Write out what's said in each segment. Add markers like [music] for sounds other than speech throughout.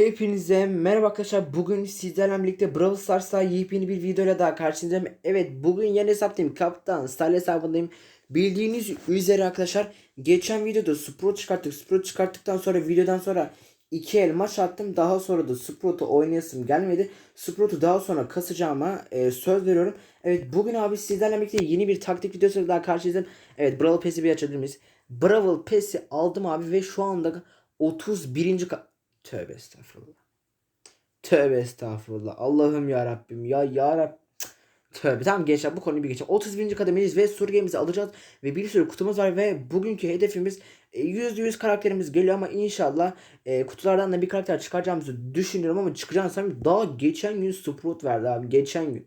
Hepinize merhaba arkadaşlar. Bugün sizlerle birlikte Brawl Stars'ta yepyeni bir videoyla daha karşınızdayım. Evet bugün yeni hesaptayım. Kaptan Star hesabındayım. Bildiğiniz üzere arkadaşlar geçen videoda Sprout çıkarttık. Sprout çıkarttıktan sonra videodan sonra iki el maç attım. Daha sonra da Sprout'u oynayasım gelmedi. Sprout'u daha sonra kasacağıma e, söz veriyorum. Evet bugün abi sizlerle birlikte yeni bir taktik videosuyla daha karşınızdayım. Evet Brawl Pass'i bir açabilir miyiz? Brawl Pass'i aldım abi ve şu anda 31. Tövbe estağfurullah. Tövbe estağfurullah. Allah'ım ya Rabbim ya ya Rab. Tövbe tamam gençler bu konuyu bir geçelim. 31. kademeyiz ve sur game'imizi alacağız ve bir sürü kutumuz var ve bugünkü hedefimiz e, %100 karakterimiz geliyor ama inşallah e, kutulardan da bir karakter çıkaracağımızı düşünüyorum ama çıkacağını sanmıyorum. Daha geçen gün Sprout verdi abi geçen gün.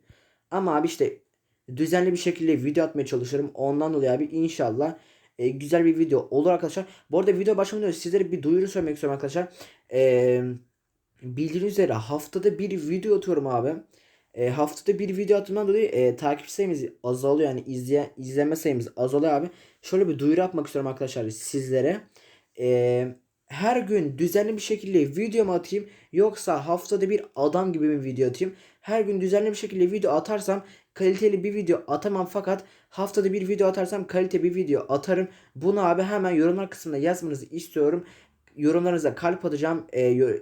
Ama abi işte düzenli bir şekilde video atmaya çalışıyorum. Ondan dolayı abi inşallah e, güzel bir video olur arkadaşlar. Bu arada video başlamadan önce sizlere bir duyuru söylemek istiyorum arkadaşlar. Eee bildiğiniz üzere haftada bir video atıyorum abi. E, haftada bir video attığımdan dolayı e, takip sayımız azalıyor yani izleyen izleme sayımız azalıyor abi. Şöyle bir duyuru yapmak istiyorum arkadaşlar sizlere. E, her gün düzenli bir şekilde video mu atayım yoksa haftada bir adam gibi bir video atayım? Her gün düzenli bir şekilde video atarsam kaliteli bir video atamam fakat haftada bir video atarsam kalite bir video atarım. Bunu abi hemen yorumlar kısmında yazmanızı istiyorum. Yorumlarınıza kalp atacağım. E, yo-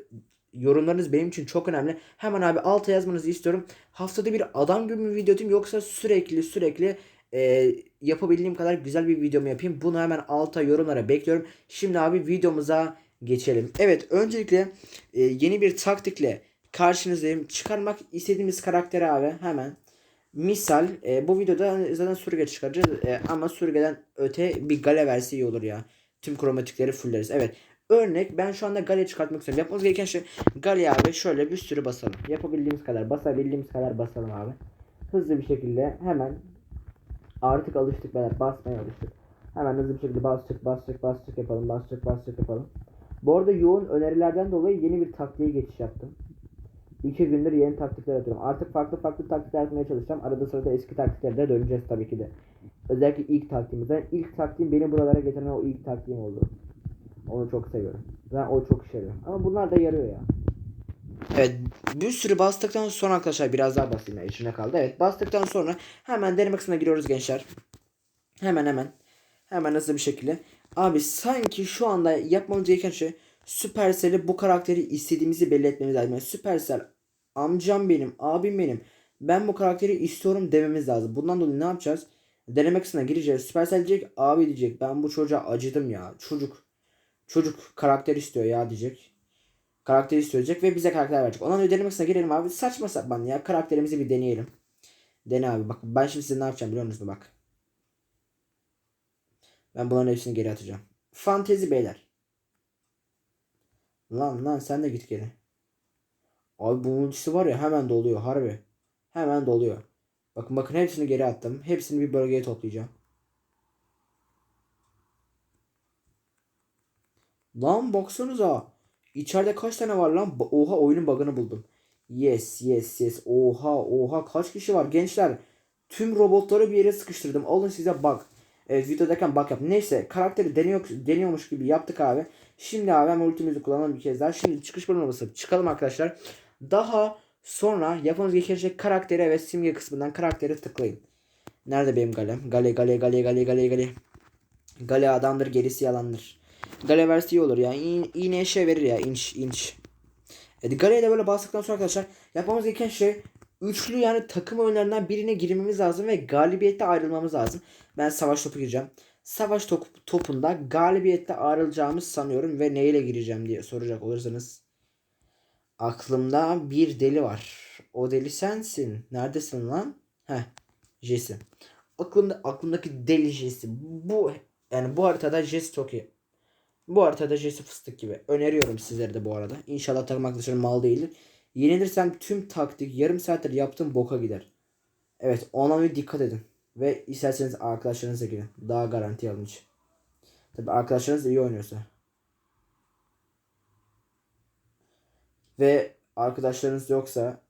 yorumlarınız benim için çok önemli. Hemen abi alta yazmanızı istiyorum. Haftada bir adam gibi bir video atayım yoksa sürekli sürekli e, yapabildiğim kadar güzel bir video mu yapayım? Bunu hemen alta yorumlara bekliyorum. Şimdi abi videomuza geçelim. Evet öncelikle e, yeni bir taktikle karşınızdayım. Çıkarmak istediğimiz karakteri abi hemen. Misal e, bu videoda zaten sürge çıkaracağız E, ama sürgeden öte bir gale verse iyi olur ya. Tüm kromatikleri fulleriz. Evet Örnek ben şu anda Gale çıkartmak istiyorum. Yapmamız gereken şey Gale abi şöyle bir sürü basalım. Yapabildiğimiz kadar basabildiğimiz kadar basalım abi. Hızlı bir şekilde hemen artık alıştık beyler basmaya alıştık. Hemen hızlı bir şekilde bastık bastık bastık yapalım bastık bastık yapalım. Bu arada yoğun önerilerden dolayı yeni bir taktiğe geçiş yaptım. İki gündür yeni taktikler atıyorum. Artık farklı farklı taktikler yapmaya çalışacağım. Arada sırada eski taktiklere de döneceğiz tabii ki de. Özellikle ilk taktiğimizden. ilk taktiğim beni buralara getiren o ilk taktiğim oldu. Onu çok seviyorum. Ben o çok işe yarıyor. Ama bunlar da yarıyor ya. Evet bir sürü bastıktan sonra arkadaşlar biraz daha basayım ya içine kaldı. Evet bastıktan sonra hemen deneme kısmına giriyoruz gençler. Hemen hemen. Hemen hızlı bir şekilde. Abi sanki şu anda yapmamız gereken şey Supercell'e bu karakteri istediğimizi belli etmemiz lazım. Yani Supercell amcam benim, abim benim. Ben bu karakteri istiyorum dememiz lazım. Bundan dolayı ne yapacağız? Deneme kısmına gireceğiz. Supercell diyecek abi diyecek ben bu çocuğa acıdım ya. Çocuk Çocuk karakter istiyor ya diyecek. Karakter isteyecek ve bize karakter verecek. Ondan önce denemek girelim abi. Saçma sapan ya. Karakterimizi bir deneyelim. Dene abi. Bak ben şimdi size ne yapacağım biliyor musunuz? Bak. Ben bunların hepsini geri atacağım. Fantezi beyler. Lan lan sen de git geri. Abi bu var ya hemen doluyor harbi. Hemen doluyor. Bakın bakın hepsini geri attım. Hepsini bir bölgeye toplayacağım. Lan baksanıza. İçeride kaç tane var lan? Oha oyunun bug'ını buldum. Yes yes yes. Oha oha kaç kişi var gençler. Tüm robotları bir yere sıkıştırdım. Alın size bug. Evet videodayken bug yap. Neyse karakteri deniyor, deniyormuş gibi yaptık abi. Şimdi abi hemen ultimizi kullanalım bir kez daha. Şimdi çıkış bölümüne basıp çıkalım arkadaşlar. Daha sonra yapmamız gereken şey karaktere ve simge kısmından karaktere tıklayın. Nerede benim galem? Gale gale gale gale gale gale. Gale adamdır gerisi yalandır. Gale verse iyi olur ya. İğ, iğne şey verir ya inç inç. Evet, Gale'ye de böyle bastıktan sonra arkadaşlar yapmamız gereken şey üçlü yani takım oyunlarından birine girmemiz lazım ve galibiyette ayrılmamız lazım. Ben savaş topu gireceğim. Savaş top, topunda galibiyette ayrılacağımı sanıyorum ve neyle gireceğim diye soracak olursanız. Aklımda bir deli var. O deli sensin. Neredesin lan? Heh. Jesse. Aklımda, aklımdaki deli Jesse. Bu yani bu haritada Jesse çok iyi. Bu haritada Jesse fıstık gibi. Öneriyorum sizlere de bu arada. İnşallah takım arkadaşlarım mal değildir. Yenilirsem tüm taktik yarım saattir yaptığım boka gider. Evet ona bir dikkat edin. Ve isterseniz arkadaşlarınızla girin. Daha garanti alın için. Tabi arkadaşlarınız da iyi oynuyorsa. Ve arkadaşlarınız yoksa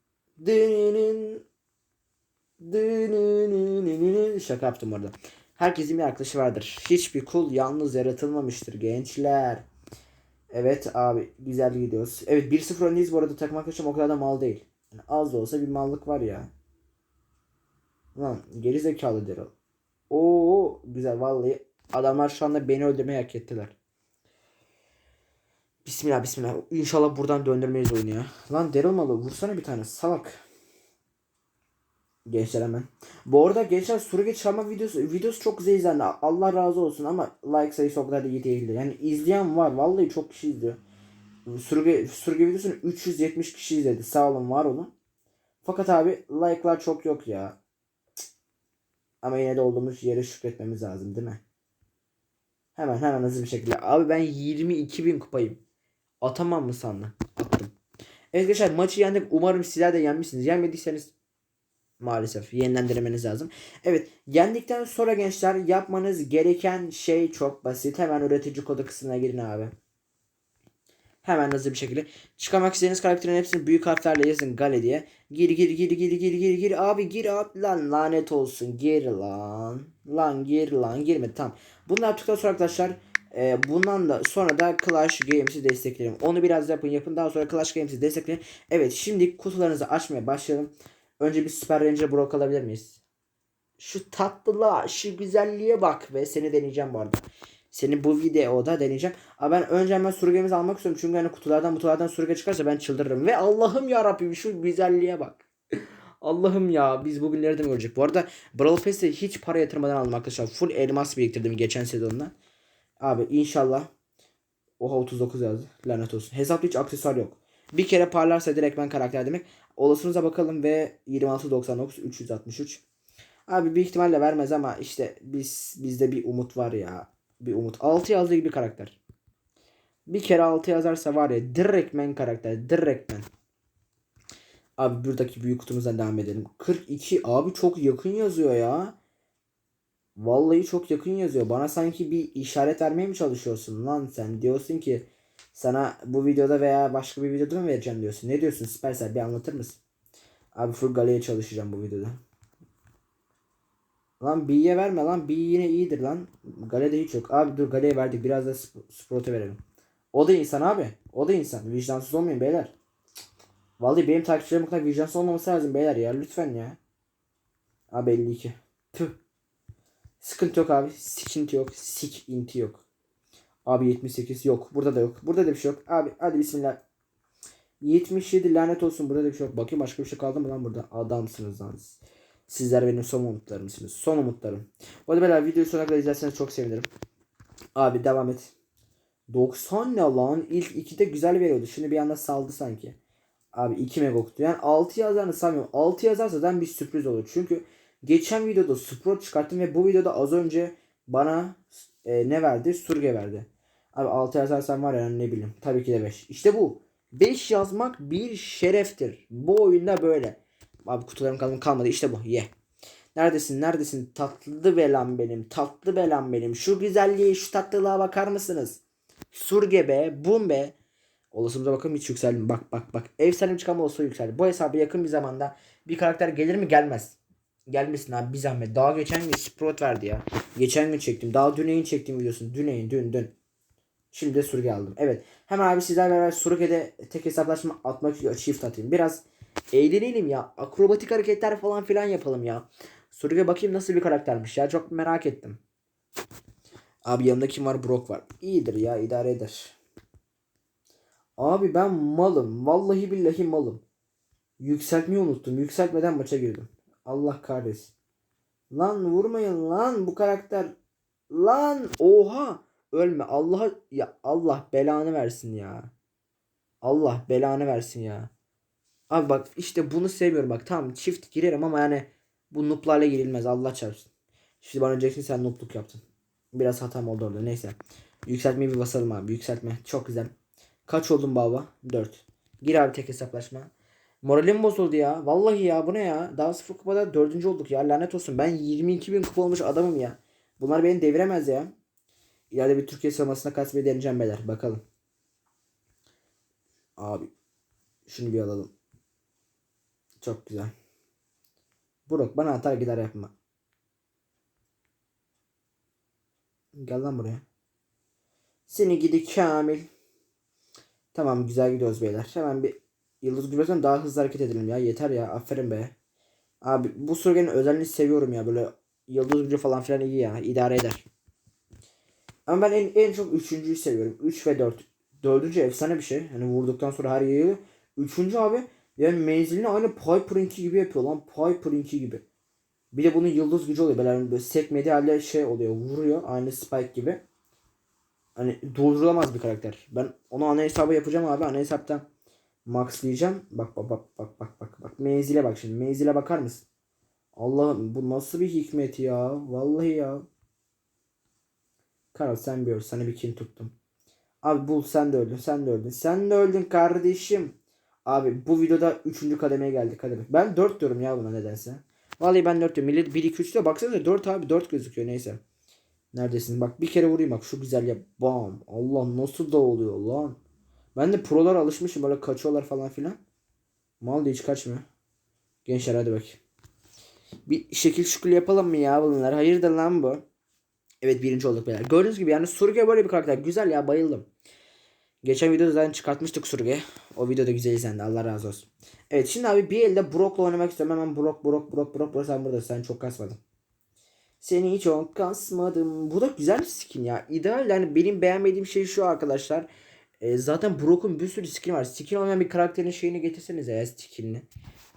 Şaka yaptım orada. Herkesin bir arkadaşı vardır. Hiçbir kul yalnız yaratılmamıştır gençler. Evet abi güzel gidiyoruz. Evet 1-0 öndeyiz bu arada takım arkadaşım o kadar da mal değil. Yani az da olsa bir mallık var ya. Lan geri zekalı Daryl. Oo güzel vallahi adamlar şu anda beni öldürmeyi hak ettiler. Bismillah bismillah. İnşallah buradan döndürmeyiz oyunu ya. Lan Daryl malı vursana bir tane salak. Gençler hemen. Bu arada gençler Surge çalma videosu videosu çok güzel izlendi. Allah razı olsun ama like sayısı o kadar da iyi değildi. Yani izleyen var. Vallahi çok kişi izliyor. Surge, Surge videosunu 370 kişi izledi. Sağ olun var olun. Fakat abi like'lar çok yok ya. Cık. Ama yine de olduğumuz yere şükretmemiz lazım değil mi? Hemen hemen hızlı bir şekilde. Abi ben 22 bin kupayım. Atamam mı sandın? Attım. Evet arkadaşlar maçı yendik. Umarım sizler de yenmişsiniz. Yenmediyseniz maalesef yeniden denemeniz lazım. Evet yendikten sonra gençler yapmanız gereken şey çok basit. Hemen üretici kodu kısmına girin abi. Hemen hızlı bir şekilde. Çıkarmak istediğiniz karakterin hepsini büyük harflerle yazın Gale diye. Gir gir gir gir gir gir gir abi gir abi lan lanet olsun gir lan. Lan gir lan girmedi tamam. Bunu yaptıktan sonra arkadaşlar e, bundan da sonra da Clash Games'i desteklerim. Onu biraz yapın yapın daha sonra Clash Games'i destekleyin. Evet şimdi kutularınızı açmaya başlayalım. Önce bir Super Ranger Brock alabilir miyiz? Şu tatlılığa, şu güzelliğe bak ve seni deneyeceğim bu arada. Seni bu videoda deneyeceğim. Ama ben önce hemen surgemizi almak istiyorum. Çünkü hani kutulardan kutulardan surge çıkarsa ben çıldırırım. Ve Allah'ım ya Rabbim şu güzelliğe bak. [laughs] Allah'ım ya biz bugün nereden görecek? Bu arada Brawl Pass'e hiç para yatırmadan aldım arkadaşlar. Full elmas biriktirdim geçen sezonda. Abi inşallah. Oha 39 yazdı. Lanet olsun. Hesapta hiç aksesuar yok. Bir kere parlarsa direkt ben karakter demek. Olasınıza bakalım ve 26.99 363. Abi büyük ihtimalle vermez ama işte biz bizde bir umut var ya. Bir umut. 6 yazdığı gibi karakter. Bir kere 6 yazarsa var ya direkt men karakter. Direkt men. Abi buradaki büyük kutumuzdan devam edelim. 42 abi çok yakın yazıyor ya. Vallahi çok yakın yazıyor. Bana sanki bir işaret vermeye mi çalışıyorsun lan sen? Diyorsun ki sana bu videoda veya başka bir videoda mı vereceğim diyorsun. Ne diyorsun Supercell bir anlatır mısın? Abi full galeye çalışacağım bu videoda. Lan B'ye verme lan. B yine iyidir lan. Gale'de hiç yok. Abi dur Gale'ye verdik. Biraz da Sp- Sprout'a verelim. O da insan abi. O da insan. Vicdansız olmayın beyler. Vallahi benim takipçilerim bu vicdansız olmaması lazım beyler ya. Lütfen ya. Abi 52. Tüh. Sıkıntı yok abi. Sikinti yok. Sik inti yok. Abi 78 yok. Burada da yok. Burada da bir şey yok. Abi hadi bismillah. 77 lanet olsun. Burada da bir şey yok. Bakayım başka bir şey kaldı mı lan burada? Adamsınız lan siz. Sizler benim son umutlarımsınız. Son umutlarım. Bu arada beyler videoyu sonuna kadar izlerseniz çok sevinirim. Abi devam et. 90 ne lan? İlk 2'de güzel veriyordu. Şimdi bir anda saldı sanki. Abi 2 mega kutu. Yani 6 yazarını sanmıyorum. 6 yazarsa zaten bir sürpriz olur. Çünkü geçen videoda Sprout çıkarttım ve bu videoda az önce bana e, ne verdi? Surge verdi. Abi 6 yazarsan var ya ne bileyim. Tabii ki de 5. İşte bu. 5 yazmak bir şereftir. Bu oyunda böyle. Abi kutularım kalmadı, kalmadı. İşte bu. Ye. Neredesin? Neredesin? Tatlı belam benim. Tatlı belam benim. Şu güzelliğe, şu tatlılığa bakar mısınız? Surge be, bum be. Olasımıza bakalım hiç yükseldim. Bak bak bak. Efsane bir çıkama olsa yükseldi. Bu hesabı yakın bir zamanda bir karakter gelir mi? Gelmez. Gelmesin abi bir zahmet. Daha geçen gün Sprout verdi ya. Geçen gün çektim. Daha düneyin çektiğim videosunu. Düneyin dün dün. Şimdi de Surge aldım. Evet. Hemen abi sizlerle beraber Surge'de tek hesaplaşma atmak için çift atayım. Biraz eğlenelim ya. Akrobatik hareketler falan filan yapalım ya. Surge bakayım nasıl bir karaktermiş ya. Çok merak ettim. Abi yanımda kim var? Brock var. İyidir ya idare eder. Abi ben malım. Vallahi billahi malım. Yükseltmeyi unuttum. Yükseltmeden maça girdim. Allah kahretsin. Lan vurmayın lan bu karakter. Lan oha. Ölme. Allah ya Allah belanı versin ya. Allah belanı versin ya. Abi bak işte bunu sevmiyorum bak. Tamam çift girerim ama yani bu noob'larla girilmez Allah çarpsın. Şimdi bana diyeceksin sen noobluk yaptın. Biraz hatam oldu orada neyse. Yükseltmeyi bir basalım abi. Yükseltme. Çok güzel. Kaç oldun baba? 4. Gir abi tek hesaplaşma. Moralim bozuldu ya. Vallahi ya bu ne ya? Daha sıfır kupada dördüncü olduk ya. Lanet olsun. Ben 22 bin kupa olmuş adamım ya. Bunlar beni deviremez ya. İleride bir Türkiye sıralamasına katmayı deneyeceğim beyler. Bakalım. Abi. Şunu bir alalım. Çok güzel. Burak bana atar gider yapma. Gel lan buraya. Seni gidi Kamil. Tamam güzel gidiyoruz beyler. Hemen bir yıldız gübresinden daha hızlı hareket edelim ya. Yeter ya. Aferin be. Abi bu sürgenin özelliğini seviyorum ya. Böyle yıldız gücü falan filan iyi ya. idare eder. Ama ben en, en çok üçüncüyü seviyorum. 3 ve 4. Dördüncü efsane bir şey. Hani vurduktan sonra her yeri. Üçüncü abi yani menzilini aynı Piper'ınki gibi yapıyor lan. Piper'ınki gibi. Bir de bunun yıldız gücü oluyor. Böyle, hani böyle sekmediği halde şey oluyor. Vuruyor. Aynı Spike gibi. Hani durdurulamaz bir karakter. Ben onu ana hesabı yapacağım abi. Ana hesaptan maxlayacağım. Bak bak bak bak bak bak. Bak menzile bak şimdi. Menzile bakar mısın? Allah'ım bu nasıl bir hikmet ya. Vallahi ya. Karol sen bir öl. Sana bir kin tuttum. Abi bul sen de öldün. Sen de öldün. Sen de öldün kardeşim. Abi bu videoda 3. kademeye geldik. Hadi. Ben 4 diyorum ya buna nedense. Vallahi ben 4 diyorum. Millet 1 2 3 diyor. Baksanıza 4 abi 4 gözüküyor neyse. Neredesin? Bak bir kere vurayım bak şu güzel ya. Bam. Allah nasıl da oluyor lan. Ben de prolar alışmışım böyle kaçıyorlar falan filan. Mal da hiç kaçmıyor. Gençler hadi bak. Bir şekil şukul yapalım mı ya bunlar? Hayırdır lan bu? Evet birinci olduk beyler. Gördüğünüz gibi yani Surge böyle bir karakter. Güzel ya bayıldım. Geçen videoda zaten çıkartmıştık Surge. O videoda güzel izlendi. Allah razı olsun. Evet şimdi abi bir elde Brock'la oynamak istiyorum. Hemen Brock Brock Brock Brock. Brock sen buradasın. Sen çok kasmadın. Seni çok kasmadım. Bu da güzel bir skin ya. İdeal yani benim beğenmediğim şey şu arkadaşlar. E, zaten Brock'un bir sürü skin var. Skin olmayan bir karakterin şeyini getirsenize ya skinini.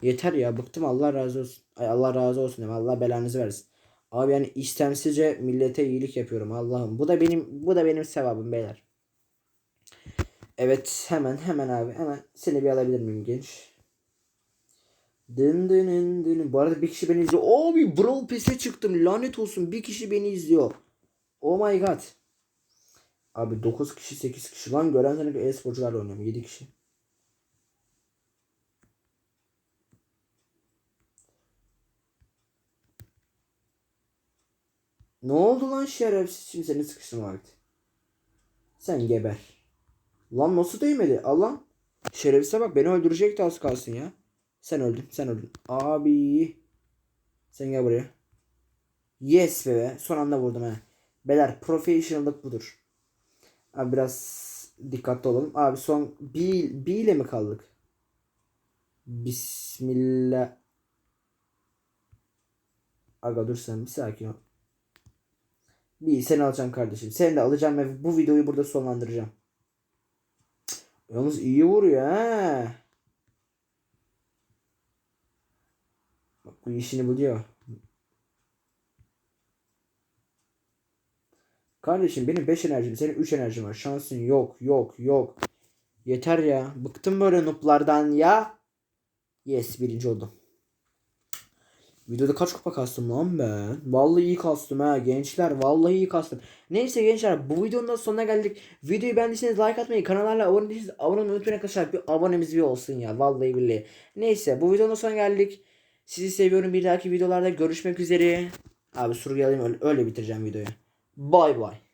Yeter ya bıktım Allah razı olsun. Ay Allah razı olsun deme. Allah belanızı versin. Abi yani istemsizce millete iyilik yapıyorum Allah'ım. Bu da benim bu da benim sevabım beyler. Evet hemen hemen abi hemen seni bir alabilir miyim genç? Dın dın dın dın. Bu arada bir kişi beni izliyor. Abi Brawl Pass'e çıktım. Lanet olsun bir kişi beni izliyor. Oh my god. Abi 9 kişi 8 kişi lan gören sene e-sporcularla oynuyorum 7 kişi. Ne oldu lan şerefsiz şimdi seni sıkıştım vakti. Sen geber. Lan nasıl değmedi? Allah. Şerefsize bak beni öldürecekti az kalsın ya. Sen öldün sen öldün. Abi. Sen gel buraya. Yes be be. Son anda vurdum he. Beyler professionallık budur. Abi biraz dikkatli olalım. Abi son bir, bir ile mi kaldık? Bismillah. Aga dur sen bir sakin ol. Bir seni alacağım kardeşim. Seni de alacağım ve bu videoyu burada sonlandıracağım. Yalnız iyi vuruyor ha. Bak bu işini buluyor. Kardeşim benim 5 enerjim senin 3 enerjin var. Şansın yok yok yok. Yeter ya. Bıktım böyle nooblardan ya. Yes birinci oldum. Videoda kaç kupa kastım lan ben? Vallahi iyi kastım ha gençler. Vallahi iyi kastım. Neyse gençler bu videonun da sonuna geldik. Videoyu beğendiyseniz like atmayı, kanallarla abone değilseniz abone olmayı unutmayın arkadaşlar. Bir abonemiz bir olsun ya. Vallahi billahi. Neyse bu videonun da sonuna geldik. Sizi seviyorum. Bir dahaki videolarda görüşmek üzere. Abi soruyu alayım öyle, öyle bitireceğim videoyu. Bay bay.